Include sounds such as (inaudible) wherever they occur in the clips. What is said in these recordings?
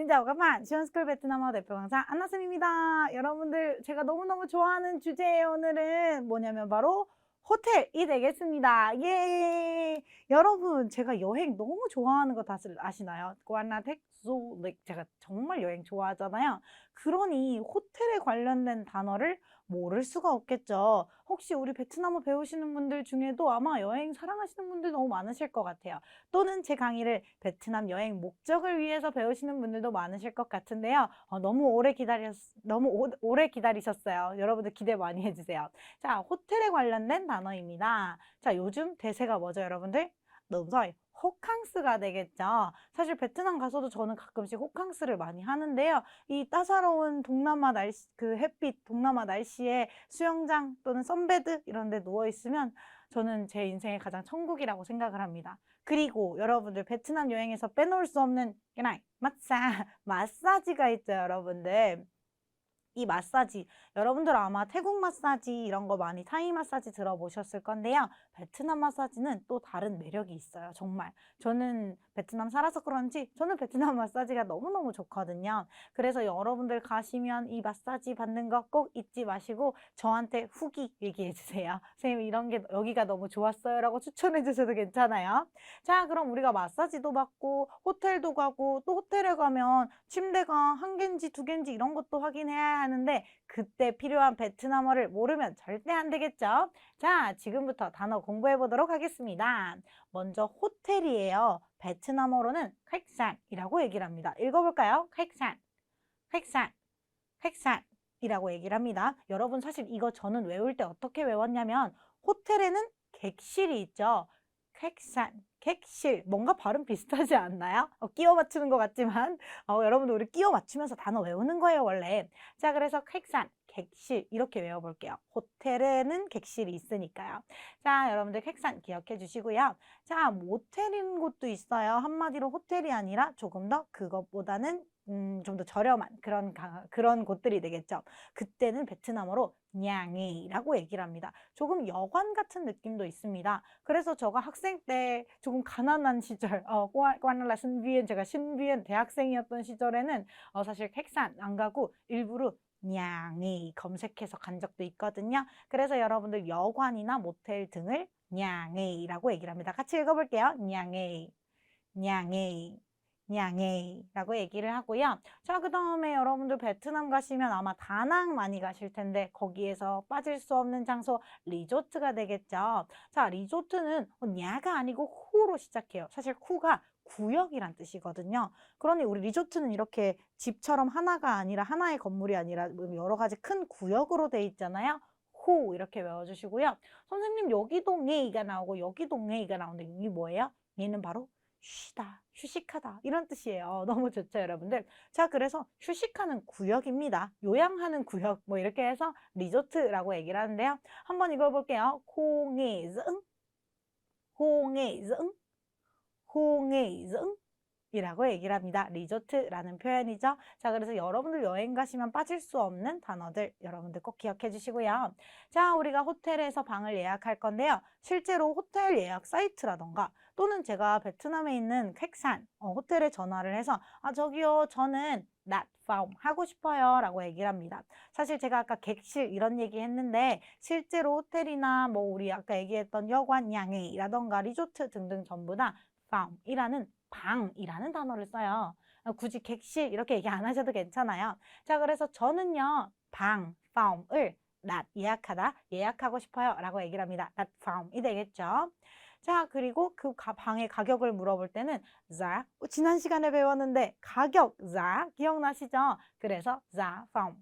진짜 오가판 시원스쿨 베트남어 대표 강사 안나쌤입니다. 여러분들 제가 너무너무 좋아하는 주제예요. 오늘은 뭐냐면 바로 호텔이 되겠습니다. 예! 여러분 제가 여행 너무 좋아하는 거 다들 아시나요? 꼬안나 텍소 제가 정말 여행 좋아하잖아요. 그러니 호텔에 관련된 단어를 모를 수가 없겠죠. 혹시 우리 베트남어 배우시는 분들 중에도 아마 여행 사랑하시는 분들 너무 많으실 것 같아요. 또는 제 강의를 베트남 여행 목적을 위해서 배우시는 분들도 많으실 것 같은데요. 어, 너무 오래 기다렸, 너무 오, 오래 기다리셨어요. 여러분들 기대 많이 해주세요. 자, 호텔에 관련된 단어입니다. 자, 요즘 대세가 뭐죠, 여러분들? 넘사이 호캉스가 되겠죠. 사실 베트남 가서도 저는 가끔씩 호캉스를 많이 하는데요. 이 따사로운 동남아 날씨, 그 햇빛, 동남아 날씨에 수영장 또는 선베드 이런 데 누워 있으면 저는 제 인생의 가장 천국이라고 생각을 합니다. 그리고 여러분들 베트남 여행에서 빼놓을 수 없는 마사, 마사지가 있죠, 여러분들. 이 마사지 여러분들 아마 태국 마사지 이런 거 많이 타이 마사지 들어보셨을 건데요. 베트남 마사지는 또 다른 매력이 있어요. 정말 저는 베트남 살아서 그런지 저는 베트남 마사지가 너무너무 좋거든요. 그래서 여러분들 가시면 이 마사지 받는 거 꼭 잊지 마시고 저한테 후기 얘기해 주세요. (laughs) 선생님 이런 게 여기가 너무 좋았어요 라고 추천해 주셔도 괜찮아요. 자 그럼 우리가 마사지도 받고 호텔도 가고 또 호텔에 가면 침대가 한 개인지 두 개인지 이런 것도 확인해야 하는데 그때 필요한 베트남어를 모르면 절대 안 되겠죠. 자 지금부터 단어 공부해 보도록 하겠습니다. 먼저 호텔이에요. 베트남어로는 khách sạn 이라고 얘기를 합니다. 읽어볼까요? khách sạn, khách sạn, khách sạn 이라고 얘기를 합니다. 여러분 사실 이거 저는 외울 때 어떻게 외웠냐면 호텔에는 객실이 있죠. Sạn, 객실 뭔가 발음 비슷하지 않나요? 어, 끼워 맞추는 것 같지만 어, 여러분들 우리 끼워 맞추면서 단어 외우는 거예요 원래. 자 그래서 sạn, 객실 이렇게 외워볼게요. 호텔에는 객실이 있으니까요. 자 여러분들 sạn 기억해 주시고요. 자 모텔인 곳도 있어요. 한마디로 호텔이 아니라 조금 더 그것보다는 음, 좀 더 저렴한 그런 가, 그런 곳들이 되겠죠. 그때는 베트남어로 냥이라고 얘기를 합니다. 조금 여관 같은 느낌도 있습니다. 그래서 제가 학생 때 조금 가난한 시절, 어, 꼬안라 신비엔 제가 신비엔 대학생이었던 시절에는 어, 사실 sạn 안 가고 일부러 냥이 검색해서 간 적도 있거든요. 그래서 여러분들 여관이나 모텔 등을 냥이라고 얘기를 합니다. 같이 읽어볼게요. 냥이, 냥이. 냥에이라고 얘기를 하고요. 자, 그 다음에 여러분들 베트남 가시면 아마 다낭 많이 가실 텐데 거기에서 빠질 수 없는 장소 리조트가 되겠죠. 자, 리조트는 냐가 아니고 후로 시작해요. 사실 후가 구역이란 뜻이거든요. 그러니 우리 리조트는 이렇게 집처럼 하나가 아니라 하나의 건물이 아니라 뭐 여러 가지 큰 구역으로 돼 있잖아요. 호 이렇게 외워주시고요. 선생님 여기 동네이가 나오고 여기 동네이가 나오는데 이게 뭐예요? 얘는 바로 쉬다, 휴식하다 이런 뜻이에요. (laughs) 너무 좋죠, 여러분들. 자, 그래서 휴식하는 구역입니다. 요양하는 구역 뭐 이렇게 해서 리조트라고 얘기를 하는데요. 한번 읽어볼게요. 홍해증, 홍해증, 홍해증 이라고 얘기를 합니다. 리조트라는 표현이죠. 자, 그래서 여러분들 여행 가시면 빠질 수 없는 단어들 여러분들 꼭 기억해 주시고요. 자, 우리가 호텔에서 방을 예약할 건데요. 실제로 호텔 예약 사이트라던가 또는 제가 베트남에 있는 sạn, 어, 호텔에 전화를 해서 아, 저기요, 저는 not found 하고 싶어요 라고 얘기를 합니다. 사실 제가 아까 객실 이런 얘기 했는데 실제로 호텔이나 뭐 우리 아까 얘기했던 여관 양해라던가 리조트 등등 전부 다 found이라는 방이라는 단어를 써요. 어, 굳이 객실 이렇게 얘기 안 하셔도 괜찮아요. 자, 그래서 저는요, 방, found을 not 예약하다, 예약하고 싶어요 라고 얘기를 합니다. not found이 되겠죠. 자, 그리고 그 가, 방의 가격을 물어볼 때는 za, 어, 지난 시간에 배웠는데 가격 za 기억나시죠? 그래서 za phòng,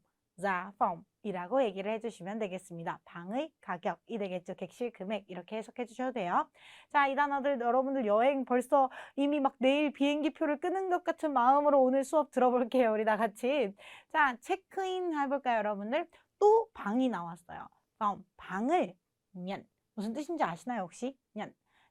phòng 이라고 얘기를 해주시면 되겠습니다. 방의 가격이 되겠죠. 객실 금액 이렇게 해석해 주셔도 돼요. 자, 이 단어들 여러분들 여행 벌써 이미 막 내일 비행기표를 끄는 것 같은 마음으로 오늘 수업 들어볼게요. 우리 다 같이. 자, 체크인 해볼까요, 여러분들? 또 방이 나왔어요. 방을 년 무슨 뜻인지 아시나요, 혹시?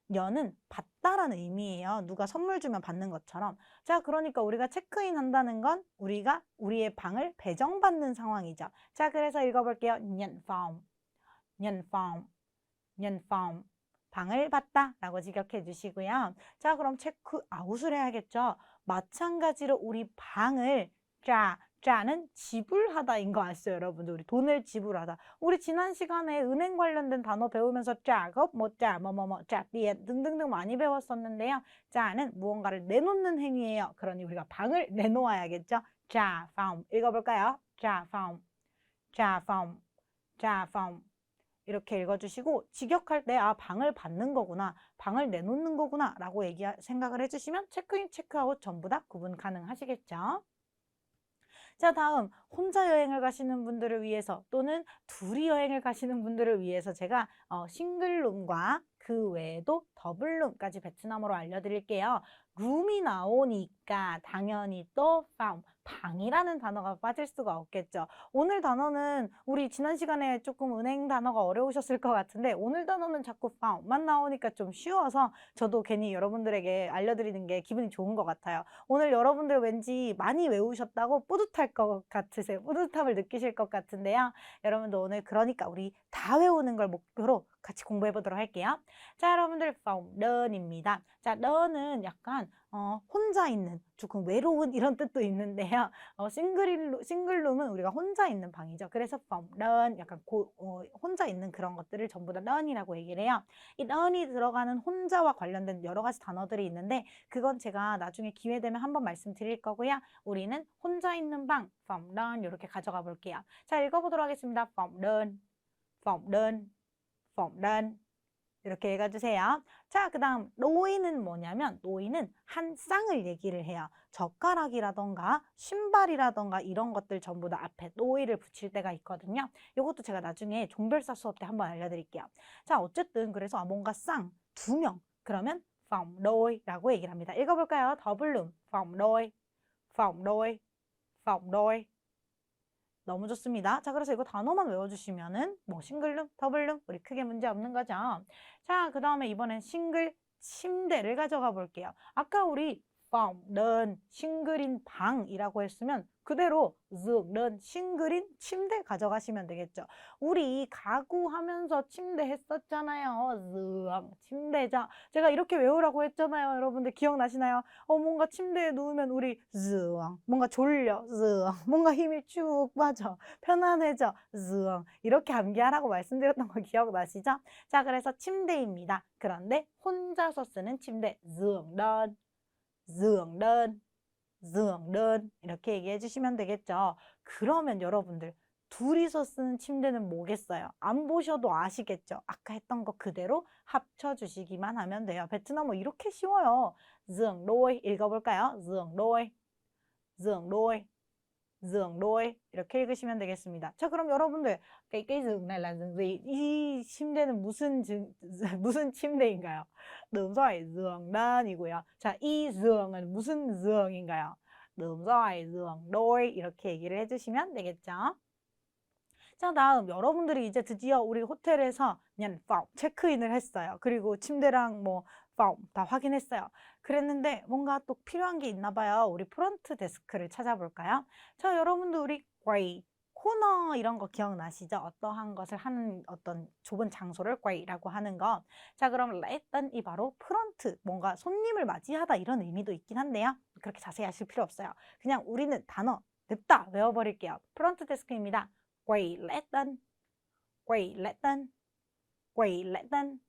년 연은 받다라는 의미예요. 누가 선물 주면 받는 것처럼. 자, 그러니까 우리가 체크인 한다는 건 우리가 우리의 방을 배정받는 상황이죠. 자, 그래서 읽어볼게요. 년 phòng, 년 phòng, 년 phòng. 방을 받다 라고 직역해 주시고요. 자, 그럼 체크아웃을 해야겠죠. 마찬가지로 우리 방을 자, 자는 지불하다인 거 아시죠, 여러분들? 우리 돈을 지불하다. 우리 지난 시간에 은행 관련된 단어 배우면서 작업, 뭐 짜, 뭐뭐 뭐, 짜, 비엔 등등등 많이 배웠었는데요. 자는 무언가를 내놓는 행위예요. 그러니 우리가 방을 (laughs) 내놓아야겠죠. 자, phòng 읽어볼까요? 자, phòng, 자, phòng, 자, phòng 이렇게 읽어주시고 직역할 때 아 방을 받는 거구나, 방을 내놓는 거구나 라고 얘기 생각을 해주시면 체크인, 체크아웃 전부 다 구분 가능하시겠죠. 자, 다음 혼자 여행을 가시는 분들을 위해서 또는 둘이 여행을 가시는 분들을 위해서 제가 어, 싱글룸과 그 외에도 더블룸까지 베트남어로 알려드릴게요. 룸이 나오니까 당연히 또 방, 방이라는 단어가 빠질 수가 없겠죠. 오늘 단어는 우리 지난 시간에 조금 은행 단어가 어려우셨을 것 같은데 오늘 단어는 자꾸 방만 나오니까 좀 쉬워서 저도 괜히 여러분들에게 알려드리는 게 기분이 좋은 것 같아요. 오늘 여러분들 왠지 많이 외우셨다고 뿌듯할 것 같으세요. 뿌듯함을 느끼실 것 같은데요. 여러분도 오늘 그러니까 우리 다 외우는 걸 목표로 같이 공부해 보도록 할게요. 자, 여러분들 펑런입니다. 자, 런은 약간 어, 혼자 있는 조금 외로운 이런 뜻도 있는데요. 어, 싱글룸, 싱글룸은 우리가 혼자 있는 방이죠. 그래서 펑런 약간 고, 어, 혼자 있는 그런 것들을 전부 다 런이라고 얘기를 해요. 이 런이 들어가는 혼자와 관련된 여러 가지 단어들이 있는데 그건 제가 나중에 기회 되면 한번 말씀드릴 거고요. 우리는 혼자 있는 방, 펑런 이렇게 가져가 볼게요. 자, 읽어보도록 하겠습니다. 펑런, 펑런, 펑런 이렇게 읽어주세요. 자, 그 다음 노이는 뭐냐면 노이는 한 쌍을 얘기를 해요. 젓가락이라던가 신발이라던가 이런 것들 전부 다 앞에 노이를 붙일 때가 있거든요. 이것도 제가 나중에 종별사 수업 때 한번 알려드릴게요. 자, 어쨌든 그래서 뭔가 쌍, 두 명. 그러면 phòng đôi 라고 얘기를 합니다. 읽어볼까요? 더블룸, phòng đôi, phòng đôi, phòng đôi. 너무 좋습니다. 자, 그래서 이거 단어만 외워주시면은 뭐 싱글룸, 더블룸 우리 크게 문제 없는 거죠. 자, 그 다음에 이번엔 싱글 침대를 가져가 볼게요. 아까 우리 phòng,는 싱글인 방이라고 했으면 그대로 giường,는 싱글인 침대 가져가시면 되겠죠. 우리 가구 하면서 침대 했었잖아요. giường, 침대죠. 제가 이렇게 외우라고 했잖아요. 여러분들 기억나시나요? 어, 뭔가 침대에 누우면 우리 giường, 뭔가 졸려, giường, 뭔가 힘이 쭉 빠져, 편안해져, giường 이렇게 암기하라고 말씀드렸던 거 기억나시죠? 자, 그래서 침대입니다. 그런데 혼자서 쓰는 침대, đơn, giường đơn 이렇게 얘기해 주시면 되겠죠. 그러면 여러분들 둘이서 쓰는 침대는 뭐겠어요? 안 보셔도 아시겠죠? 아까 했던 거 그대로 합쳐 주시기만 하면 돼요. 베트남어 이렇게 쉬워요. giường đôi 읽어볼까요? giường đôi, giường đôi, giường đôi 이렇게 읽으시면 되겠습니다. 자, 그럼 여러분들 cái cái giường này là giường gì? 이 침대는 무슨 지- (laughs) 무슨 침대인가요? Đúng rồi, giường đơn. 자, 이 giường 은 무슨 giường 인가요? Đúng rồi, giường đôi 이렇게 얘기를 해주시면 되겠죠. 자, 다음 여러분들이 이제 드디어 우리 호텔에서 그냥 체크인을 했어요. 그리고 침대랑 뭐 phòng 다 확인했어요. 그랬는데 뭔가 또 필요한 게 있나 봐요. 우리 프론트 데스크를 찾아볼까요? 자, 여러분들 우리 quầy 코너 이런 거 기억나시죠? 어떠한 것을 하는 어떤 좁은 장소를 quầy 라고 하는 거. 자, 그럼 레던이 바로 프런트, 뭔가 손님을 맞이하다 이런 의미도 있긴 한데요. 그렇게 자세히 하실 필요 없어요. 그냥 우리는 단어 냅다 외워버릴게요. 프런트 데스크입니다. quầy lễ tân, quầy lễ tân,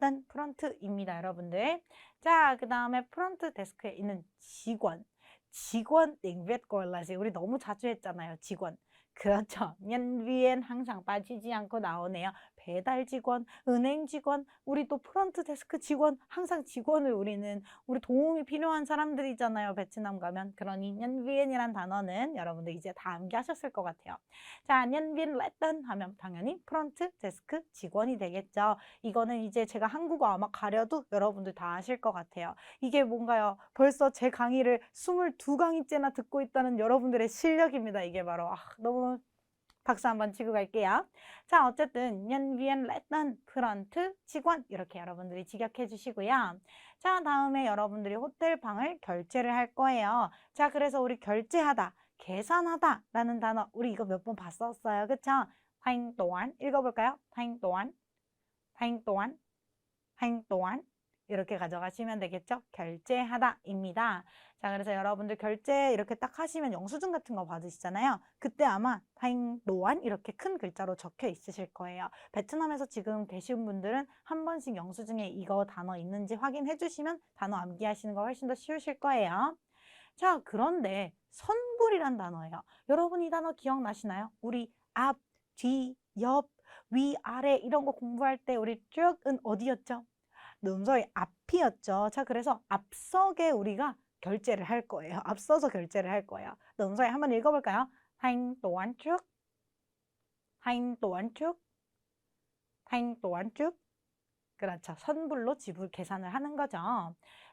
tân 프런트입니다, 여러분들. 자, 그 다음에 프런트 데스크에 있는 직원. 직원 잉벳 골라지 우리 너무 자주 했잖아요. 직원. 그렇죠. (laughs) viên 항상 빠지지 않고 나오네요. 배달 직원, 은행 직원, 우리 또 프런트 데스크 직원, 항상 직원을 우리는 우리 도움이 필요한 사람들이잖아요. 베트남 가면. 그러니 nhân viên 이란 단어는 여러분들 이제 다 암기하셨을 것 같아요. 자, lễ tân 하면 당연히 프런트 데스크 직원이 되겠죠. 이거는 이제 제가 한국어 아마 가려도 여러분들 다 아실 것 같아요. 이게 뭔가요? 벌써 제 강의를 22강의째나 듣고 있다는 여러분들의 실력입니다. 이게 바로 아, 너무 박수 한번 치고 갈게요. 자, 어쨌든 lễ tân, 프런트, 직원 이렇게 여러분들이 직역해 주시고요. 자, 다음에 여러분들이 호텔 방을 결제를 할 거예요. 자, 그래서 우리 결제하다, 계산하다 라는 단어 우리 이거 몇 번 봤었어요. 그쵸? toán 읽어볼까요? thanh toán, thanh toán 이렇게 가져가시면 되겠죠? 결제하다입니다. 자, 그래서 여러분들 결제 이렇게 딱 하시면 영수증 같은 거 받으시잖아요. 그때 아마 타잉 노안 이렇게 큰 글자로 적혀 있으실 거예요. 베트남에서 지금 계신 분들은 한 번씩 영수증에 이거 단어 있는지 확인해 주시면 단어 암기하시는 거 훨씬 더 쉬우실 거예요. 자, 그런데 선불이란 단어예요. 여러분 이 단어 기억나시나요? 우리 앞, 뒤, 옆, 위, 아래 이런 거 공부할 때 우리 쭉은 어디였죠? 음소의 앞이었죠. 자, 그래서 앞서게 우리가 결제를 할 거예요. 앞서서 결제를 할 거예요. 음소의 한번 읽어볼까요? thanh toán trước, thanh toán trước. 그렇죠. 선불로 지불 계산을 하는 거죠.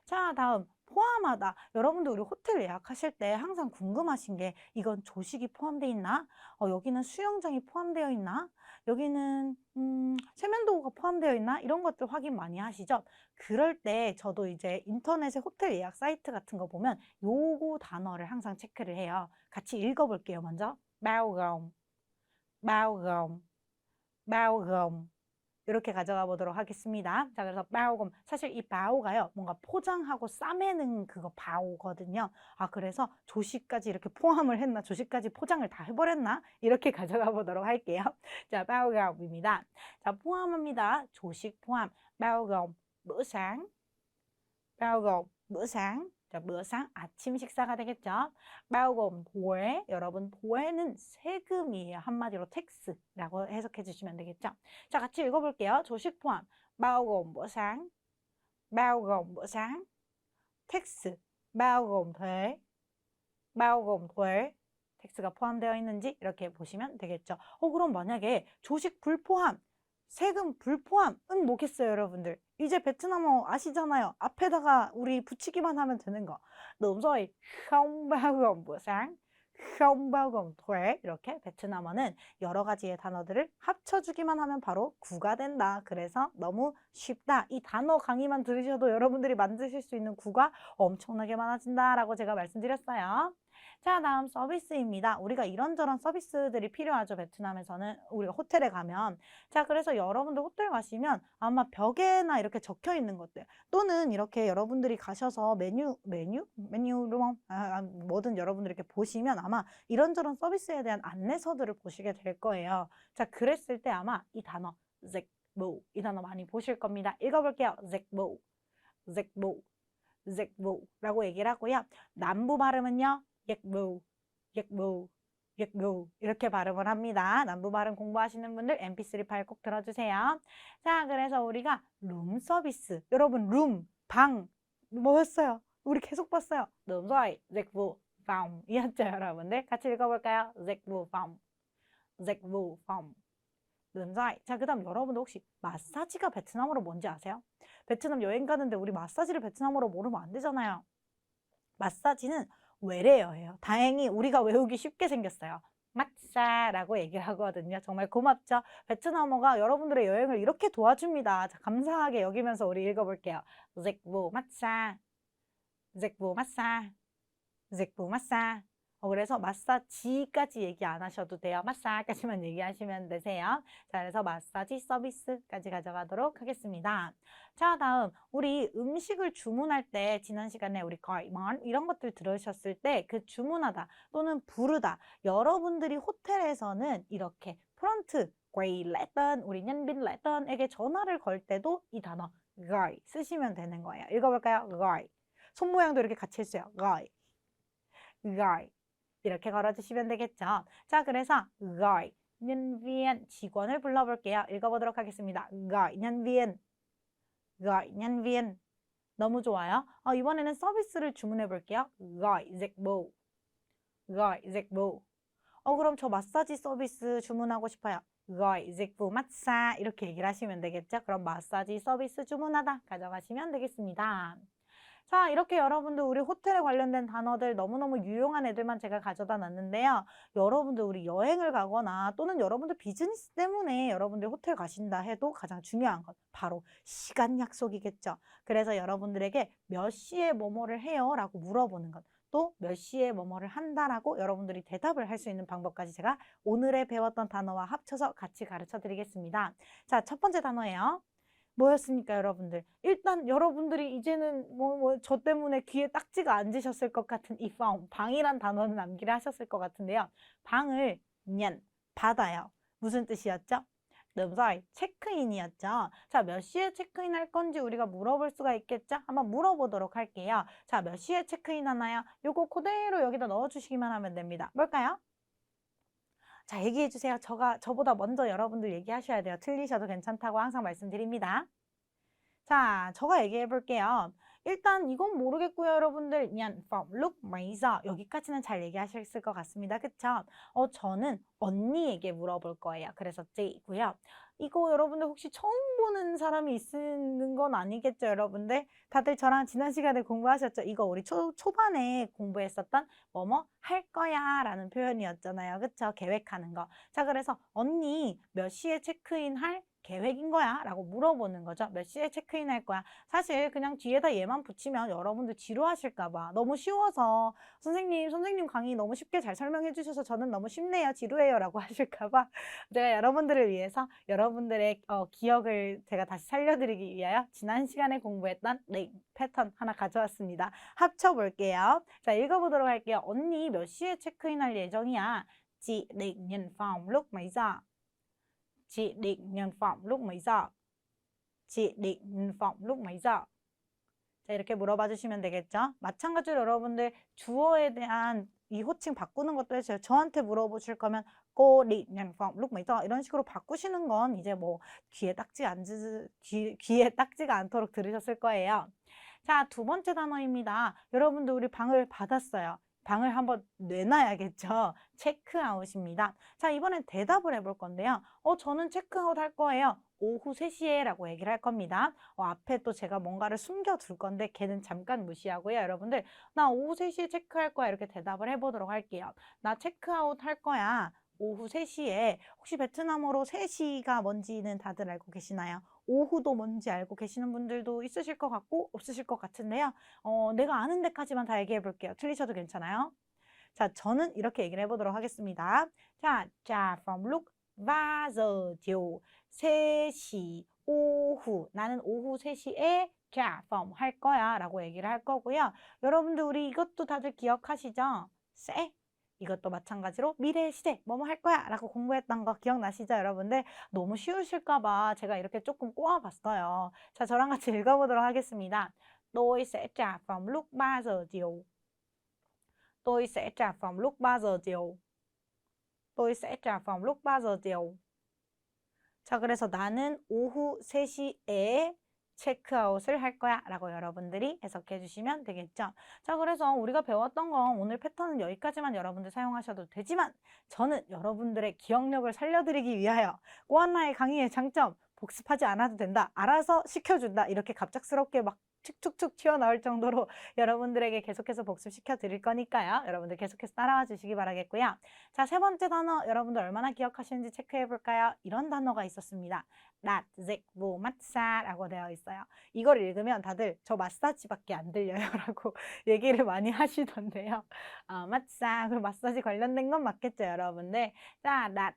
자, 다음 포함하다. 여러분들 우리 호텔 예약하실 때 항상 궁금하신 게 이건 조식이 포함되어 있나? 어, 여기는 수영장이 포함되어 있나? 여기는 음, 세면도구가 포함되어 있나? 이런 것들 확인 많이 하시죠? 그럴 때 저도 이제 인터넷에 호텔 예약 사이트 같은 거 보면 요거 단어를 항상 체크를 해요. 같이 읽어볼게요. 먼저 bao gồm 이렇게 가져가 보도록 하겠습니다. 자, 그래서 바오금 사실 이 바오가요. 뭔가 포장하고 싸매는 그거 바오거든요. 아, 그래서 조식까지 이렇게 포함을 했나? 조식까지 포장을 다 해버렸나? 이렇게 (laughs) 가져가 보도록 할게요. 자, 바오금입니다. 자, 포함합니다. 조식 포함. sáng. 바오금 bữa sáng. 자, sáng 아침 식사가 되겠죠. bao thuế. 여러분 thuế 는 세금이에요. 한마디로 tax라고 해석해 주시면 되겠죠. 자, 같이 읽어 볼게요. 조식 포함. bao gồm bữa sáng. thuế. bao gồm thuế. 텍스가 포함되어 있는지 이렇게 보시면 되겠죠. 어, 그럼 만약에 조식 불포함, 세금 불포함은 뭐겠어요, 여러분들? 이제 베트남어 아시잖아요. 앞에다가 우리 붙이기만 하면 되는 거. Đúng rồi, không bao. 이렇게 베트남어는 여러 가지의 단어들을 합쳐주기만 하면 바로 구가 된다. 그래서 너무 쉽다. 이 단어 강의만 들으셔도 여러분들이 만드실 수 있는 구가 엄청나게 많아진다라고 제가 말씀드렸어요. 자, 다음 서비스입니다. 우리가 이런저런 서비스들이 필요하죠. 베트남에서는 우리가 호텔에 가면. 자, 그래서 여러분들 호텔 가시면 아마 벽에나 이렇게 적혀 있는 것들 또는 이렇게 여러분들이 가셔서 메뉴, 메뉴? 메뉴로 아, 뭐든 여러분들이 이렇게 보시면 아마 이런저런 서비스에 대한 안내서들을 보시게 될 거예요. 자, 그랬을 때 아마 이 단어 zekbo 이 단어 많이 보실 겁니다. 읽어볼게요. zekbo, zekbo, zekbo라고 얘기를 하고요. 남부 발음은요. 옅무, 옅무, 옅무 이렇게 발음을 합니다. 남부 발음 공부하시는 분들 mp3 파일 꼭 들어주세요. 자, 그래서 우리가 룸 서비스. 여러분 룸, 방 뭐였어요? 우리 계속 봤어요. 룸 dịch vụ phòng 이었죠, 여러분들? 같이 읽어볼까요? dịch vụ phòng, dịch vụ phòng. 룸 rồi. 자, 그 다음 여러분들 혹시 마사지가 베트남어로 뭔지 아세요? 베트남 여행 가는데 우리 마사지를 베트남어로 모르면 안 되잖아요. 마사지는 외래어 예요. 다행히 우리가 외우기 쉽게 생겼어요. 마사라고 얘기를 하거든요. 정말 고맙죠? 베트남어가 여러분들의 여행을 이렇게 도와줍니다. 자, 감사하게 여기면서 우리 읽어볼게요. dịch vụ massage. 어, 그래서 마사지까지 얘기 안 하셔도 돼요. 마사까지만 (laughs) 얘기하시면 되세요. 자, 그래서 마사지 서비스까지 가져가도록 하겠습니다. 자, 다음 우리 음식을 주문할 때 지난 시간에 우리 거이먼 이런 것들 들으셨을 때 그 주문하다 또는 부르다 여러분들이 호텔에서는 이렇게 프런트 lễ tân 우리 nhân viên lễ tân 에게 전화를 걸 때도 이 단어 gọi 쓰시면 되는 거예요. 읽어볼까요? gọi 손 모양도 이렇게 같이 했어요. gọi 이 렇게 걸어주시면 되겠죠. 자, 그래서 gọi nhân 직원을 불러볼게요. 읽어보도록 하겠습니다. gọi nhân viên gọi nhân viên 너무 좋아요. 어, 이번에는 서비스를 주문해 볼게요. gọi dịch vụ gọi dịch vụ 어, 그럼 저 마사지 서비스 주문하고 싶어요. gọi dịch vụ massage 이렇게 얘기를 하시면 되겠죠. 그럼 마사지 서비스 주문하다 가져가시면 되겠습니다. 자, 이렇게 여러분들 우리 호텔에 관련된 단어들 너무너무 유용한 애들만 제가 가져다 놨는데요. 여러분들 우리 여행을 가거나 또는 여러분들 비즈니스 때문에 여러분들 호텔 가신다 해도 가장 중요한 것 바로 시간 약속이겠죠. 그래서 여러분들에게 몇 시에 뭐뭐를 해요? 라고 물어보는 것. 또몇 시에 뭐뭐를 한다라고 여러분들이 대답을 할 수 있는 방법까지 제가 오늘에 배웠던 단어와 합쳐서 같이 가르쳐 드리겠습니다. 자, 첫 번째 단어예요. 뭐였습니까, 여러분들? 일단 여러분들이 이제는 뭐 뭐 저 때문에 귀에 딱지가 앉으셨을 것 같은 이 방, 방이란 단어는 남기를 하셨을 것 같은데요. 방을 년 받아요. 무슨 뜻이었죠? 놈사이 체크인이었죠. 자, 몇 시에 체크인 할 건지 우리가 물어볼 수가 있겠죠? 한번 물어보도록 할게요. 자, 몇 시에 체크인 하나요? 요거 그대로 여기다 넣어주시기만 하면 됩니다. 뭘까요? 자, 얘기해 주세요. 저가, 저보다 먼저 여러분들 얘기하셔야 돼요. 틀리셔도 괜찮다고 항상 말씀드립니다. 자, 저가 얘기해 볼게요. 일단 이건 모르겠고요, 여러분들. 그냥 from look razor 여기까지는 잘 얘기하셨을 것 같습니다. 그쵸? 어, 저는 언니에게 물어볼 거예요. 그래서 J이고요. 이거 여러분들 혹시 처음 보는 사람이 있는 건 아니겠죠, 여러분들? 다들 저랑 지난 시간에 공부하셨죠? 이거 우리 초, 초반에 공부했었던 뭐뭐 할 거야 라는 표현이었잖아요. 그쵸? 계획하는 거. 자, 그래서 언니 몇 시에 체크인 할 계획인 거야? 라고 물어보는 거죠. 몇 시에 체크인 할 거야? 사실 그냥 뒤에다 얘만 붙이면 여러분들 지루하실까 봐. 너무 쉬워서 선생님, 선생님 강의 너무 쉽게 잘 설명해 주셔서 저는 너무 쉽네요. 지루해요. 라고 (laughs) 하실까 봐. 제가 여러분들을 위해서 여러분들의 어, 기억을 제가 다시 살려드리기 위하여 지난 시간에 공부했던 네, 패턴 하나 가져왔습니다. 합쳐볼게요. 자, 읽어보도록 할게요. 언니 몇 시에 체크인 할 예정이야? Định nhận phòng lúc mấy giờ? Chị định nhận phòng lúc mấy giờ? Giờ? 자, 이렇게 물어봐 주시면 되겠죠? 마찬가지로 여러분들 주어에 대한 이 호칭 바꾸는 것도 해주세요. 저한테 물어보실 거면 lúc mấy giờ? 이런 식으로 바꾸시는 건 이제 뭐 귀에 딱지 귀, 귀에 딱지가 않도록 들으셨을 거예요. 자, 두 번째 단어입니다. 여러분들 우리 방을 받았어요. 방을 한번 내놔야겠죠. (laughs) 체크아웃입니다. 자, 이번엔 대답을 해볼 건데요. 어, 저는 체크아웃 할 거예요. 오후 3시에 라고 얘기를 할 겁니다. 어, 앞에 또 제가 뭔가를 숨겨둘 건데 걔는 잠깐 무시하고요. 여러분들 나 오후 3시에 체크할 거야 이렇게 대답을 해보도록 할게요. 나 체크아웃 할 거야. 오후 3시에 혹시 베트남어로 3시가 뭔지는 다들 알고 계시나요? 오후도 뭔지 알고 계시는 분들도 있으실 것 같고 없으실 것 같은데요. 어, 내가 아는 데까지만 다 얘기해 볼게요. 틀리셔도 괜찮아요. 자, 저는 이렇게 얘기를 해보도록 하겠습니다. 자, 자, from look, vào giờ 3시, 오후. 나는 오후 3시에 자, from 할 거야 라고 얘기를 할 거고요. 여러분들 우리 이것도 다들 기억하시죠? 세 이것도 마찬가지로 미래 시대 뭐뭐 할 거야 라고 공부했던 거 기억나시죠 여러분들? 너무 쉬우실까 봐 제가 이렇게 조금 꼬아봤어요. 자 저랑 같이 읽어보도록 하겠습니다. Tôi sẽ trả phòng lúc 3 giờ chiều. Tôi sẽ trả phòng lúc 3 giờ chiều. Tôi sẽ trả phòng lúc 3 giờ chiều. 자 그래서 나는 오후 3시에 체크아웃을 할 거야 라고 여러분들이 해석해 주시면 되겠죠. 자, 그래서 우리가 배웠던 건 오늘 패턴은 여기까지만 여러분들 사용하셔도 되지만 저는 여러분들의 기억력을 살려드리기 위하여 꼬한나의 강의의 장점 복습하지 않아도 된다. 알아서 시켜준다. 이렇게 갑작스럽게 막 툭툭툭 튀어나올 정도로 (laughs) 여러분들에게 계속해서 복습시켜 드릴 거니까요. 여러분들 계속해서 따라와 주시기 바라겠고요. 자, 세 번째 단어 여러분들 얼마나 기억하시는지 체크해 볼까요? 이런 단어가 있었습니다. 낫, 잭, 뭐, 마사라고 되어 있어요. 이걸 읽으면 다들 저 마사지밖에 안 들려요 (laughs) 라고 얘기를 많이 하시던데요. 어, 마사, 그럼 마사지 관련된 건 맞겠죠, 여러분들? 자, 낫,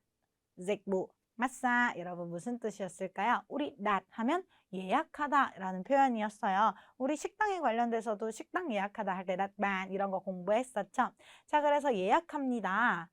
잭, 뭐, 마사 여러분 무슨 뜻이었을까요? 우리 낫 하면 예약하다 라는 표현이었어요. 우리 식당에 관련돼서도 식당 예약하다 할때 낫만 이런 거 공부했었죠. 자 그래서 예약합니다.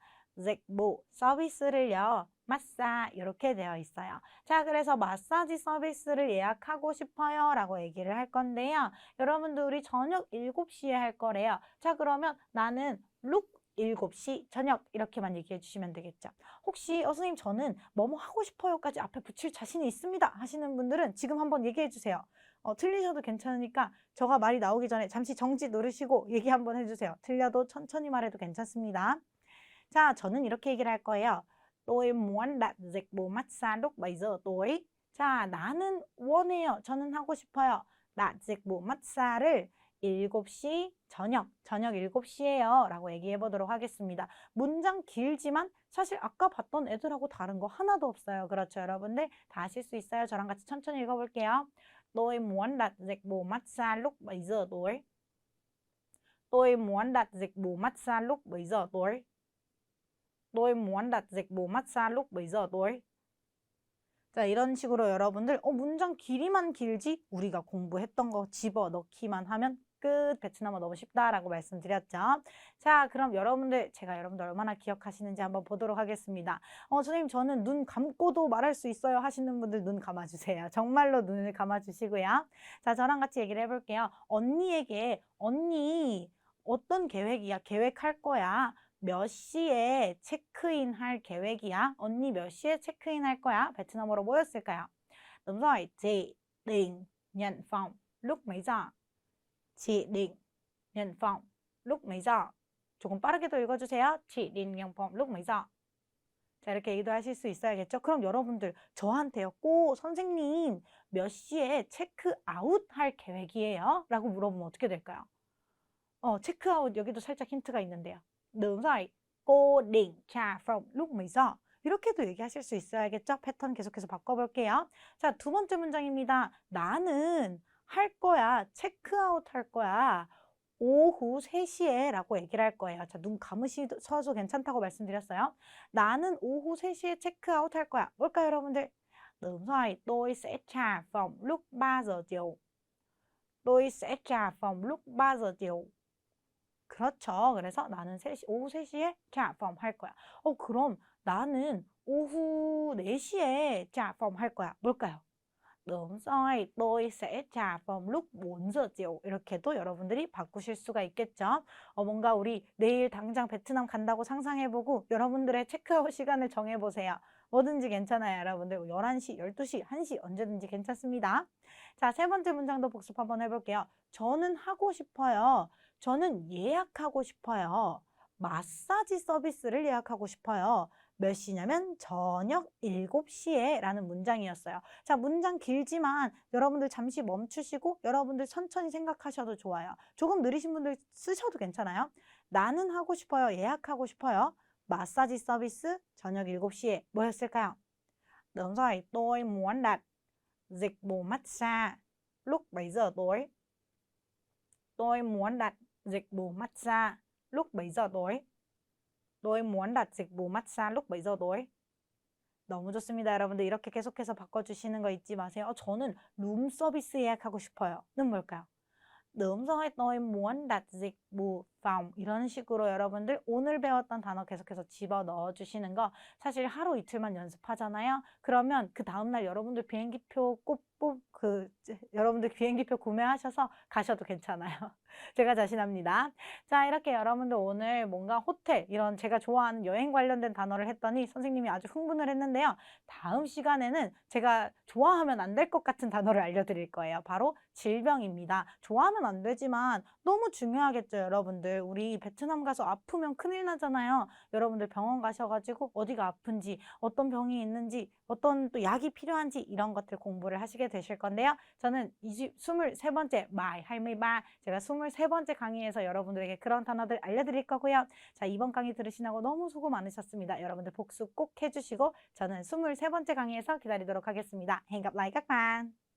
뭐 서비스를요. 마사 이렇게 되어 있어요. 자 그래서 마사지 서비스를 예약하고 싶어요 라고 얘기를 할 건데요. 여러분들 우리 저녁 7시에 할 거래요. 자 그러면 나는 룩 7시 저녁 이렇게만 얘기해 주시면 되겠죠. 혹시 어 선생님 저는 뭐뭐 하고 싶어요까지 앞에 붙일 자신이 있습니다 하시는 분들은 지금 한번 얘기해 주세요. 어, 틀리셔도 괜찮으니까 저가 말이 나오기 전에 잠시 정지 누르시고 얘기 한번 해주세요. 틀려도 천천히 말해도 괜찮습니다. 자, 저는 이렇게 얘기를 할 거예요. Tôi muốn đặt dịch vụ massage lúc 7giờ tối. 자, 나는 원해요. 저는 하고 싶어요. đặt dịch vụ massage를 7시 저녁, 저녁 7시에요 라고 얘기해 보도록 하겠습니다. 문장 길지만 사실 아까 봤던 애들하고 다른 거 하나도 없어요. 그렇죠 여러분들? 다 하실 수 있어요. 저랑 같이 천천히 읽어볼게요. Tôi muốn đặt dịch vụ massage lúc 7 giờ tối. Tôi muốn đặt dịch vụ massage lúc 7 giờ tối. Tôi muốn đặt dịch vụ massage lúc 7 giờ tối. 자, 자, 이런 식으로 여러분들, 어, 문장 길이만 길지? 우리가 공부했던 거 집어 넣기만 하면 끝. 베트남어 너무 쉽다라고 말씀드렸죠. 자, 그럼 여러분들, 제가 여러분들 얼마나 기억하시는지 한번 보도록 하겠습니다. 어, 선생님, 저는 눈 감고도 말할 수 있어요 하시는 분들 눈 감아주세요. (laughs) 정말로 눈을 감아주시고요. 자, 저랑 같이 얘기를 해볼게요. 언니에게, 언니, 어떤 계획이야? 계획할 거야? 몇 시에 체크인 할 계획이야? 언니 몇 시에 체크인 할 거야? 베트남어로 뭐였을까요? Đúng rồi, chị giờ? Chị định nhận phòng lúc mấy giờ? 조금 빠르게 더 읽어주세요. phòng lúc mấy giờ? 자, 이렇게 얘기도 하실 수 있어야겠죠? 그럼 여러분들, 저한테요. 꼭 선생님, 몇 시에 체크아웃 할 계획이에요? 라고 물어보면 어떻게 될까요? 어, 체크아웃, 여기도 살짝 힌트가 있는데요. Đúng rồi, cô định? 이렇게도 얘기하실 수 있어야겠죠? 패턴 계속해서 바꿔볼게요. 자, 두 번째 문장입니다. 나는 할 거야, 체크아웃 할 거야. 오후 3시에 라고 얘기를 할 거예요. 자, 눈 감으셔도 괜찮다고 말씀드렸어요. 나는 오후 3시에 체크아웃 할 거야. 뭘까요, 여러분들? Đúng tôi sẽ trả phòng lúc 3 giờ chiều. tôi sẽ trả phòng lúc 3 giờ chiều. 그렇죠. 그래서 나는 3시, 오후 3시에 trả phòng 할 거야. 어, 그럼 나는 오후 4시에 trả phòng 할 거야. 뭘까요? Đúng rồi, tôi sẽ trả phòng lúc 4 giờ chiều. 이렇게도 여러분들이 바꾸실 수가 있겠죠. 어, 뭔가 우리 내일 당장 베트남 간다고 상상해보고 여러분들의 체크아웃 (laughs) 시간을 정해보세요. 뭐든지 괜찮아요, 여러분들. 11시, 12시, 1시 언제든지 괜찮습니다. 자, 세 번째 문장도 복습 한번 해볼게요. 저는 하고 싶어요. 저는 예약하고 싶어요. 마사지 서비스를 예약하고 싶어요. 몇 시냐면 저녁 7시에 라는 문장이었어요. 자, 문장 길지만 여러분들 잠시 멈추시고 여러분들 천천히 생각하셔도 좋아요. 조금 느리신 분들 쓰셔도 괜찮아요. 나는 하고 싶어요. 예약하고 싶어요. 마사지 서비스 저녁 7시에 뭐였을까요? Đúng rồi, tôi muốn đặt dịch vụ massage lúc 7 giờ tối. Tôi muốn đặt dịch vụ massage lúc 7 giờ tối. Dịch vụ massage lúc 7 giờ tối. 너무 좋습니다. 여러분들 이렇게 계속해서 바꿔주시는 거 잊지 마세요. 어, 저는 룸 서비스 예약하고 싶어요. 는 뭘까요? Rồi, tôi muốn đặt dịch vụ phòng. 이런 식으로 여러분들 오늘 배웠던 단어 계속해서 집어 넣어 주시는 거 사실 하루 이틀만 연습하잖아요. 그러면 그 다음날 여러분들 비행기표 꼭꼭 그 여러분들 비행기표 구매하셔서 가셔도 괜찮아요. (laughs) 제가 자신합니다. 자, 이렇게 여러분들 오늘 뭔가 호텔 이런 제가 좋아하는 여행 관련된 단어를 했더니 선생님이 아주 흥분을 했는데요. 다음 시간에는 제가 좋아하면 안 될 것 같은 단어를 알려드릴 거예요. 바로 질병입니다. 좋아하면 안 되지만 너무 중요하겠죠, 여러분들. 우리 베트남 가서 아프면 큰일 나잖아요. 여러분들 병원 가셔가지고 어디가 아픈지, 어떤 병이 있는지, 어떤 또 약이 필요한지 이런 것들 공부를 하시게 되실 건데요. 저는 23번째 마이 할미바 제가 23번째 강의에서 여러분들에게 그런 단어들 알려드릴 거고요. 자, 이번 강의 들으시라고 너무 수고 많으셨습니다. 여러분들 복습 꼭 해주시고 저는 23번째 강의에서 기다리도록 하겠습니다. Các bạn.